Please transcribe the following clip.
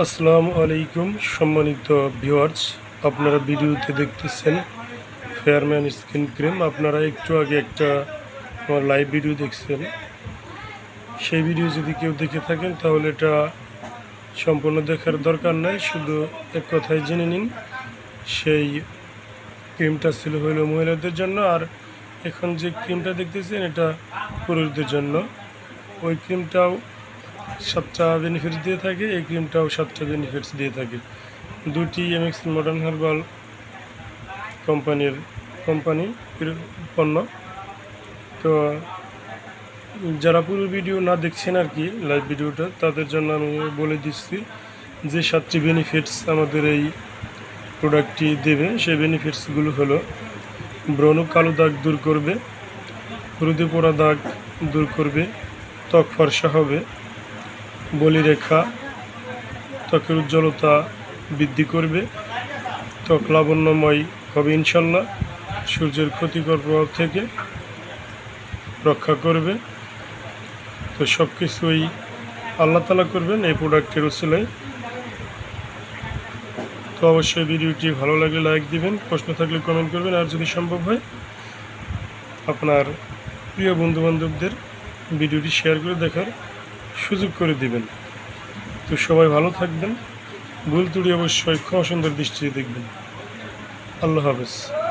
আসসালামু আলাইকুম, সম্মানিত ভিউয়ার্স আপনারা ভিডিওতে দেখতেছেন ফেয়ারম্যান স্কিন ক্রিম আপনারা একটু আগে একটা আমার লাইভ ভিডিও দেখছেন। সেই ভিডিও যদি কেউ দেখে থাকেন, তাহলে এটা সম্পূর্ণ দেখার দরকার নাই। শুধু এক কথায় জেনে নিন, সেই ক্রিমটা ছিল হইল মহিলাদের জন্য, আর এখন যে ক্রিমটা দেখতেছেন, এটা পুরুষদের জন্য। ওই ক্রিমটাও সাতটা বেনিফিটস দিয়ে থাকে, এই ক্রিমটাও সাতটা বেনিফিটস দিয়ে থাকে। দুটি এমএক্স মডার্ন হার্বাল কোম্পানির কোম্পানি পণ্য। তো, যারা পুরো ভিডিও না দেখছেন আর কি লাইভ ভিডিওটা তাদের জন্য আমি বলে দিচ্ছি যে সাতটি বেনিফিটস আমাদের এই প্রোডাক্টটি দেবে। সেই বেনিফিটসগুলো হলো, ব্রণ কালো দাগ দূর করবে, হলুদে পোড়া দাগ দূর করবে, ত্বক ফর্সা হবে বলিরেখা, ত্বকের উজ্জ্বলতা বৃদ্ধি করবে, ত্বক লাবণ্যময় হবে ইনশাল্লাহ, সূর্যের ক্ষতিকর প্রভাব থেকে রক্ষা করবে। তো সব কিছুই আল্লাহ তালা করবেন এই প্রোডাক্টের উচিলায় তো অবশ্যই ভিডিওটি ভালো লাগলে লাইক দিবেন, প্রশ্ন থাকলে কমেন্ট করবেন, আর যদি সম্ভব হয়, আপনার প্রিয় বন্ধুবান্ধবদের ভিডিওটি শেয়ার করে দেখার সুযোগ করে দিবেন। তো সবাই ভালো থাকবেন। ভুল তুড়ি অবশ্যই ক্ষমা সুন্দর দৃষ্টিতে দেখবেন। আল্লাহ হাফেজ।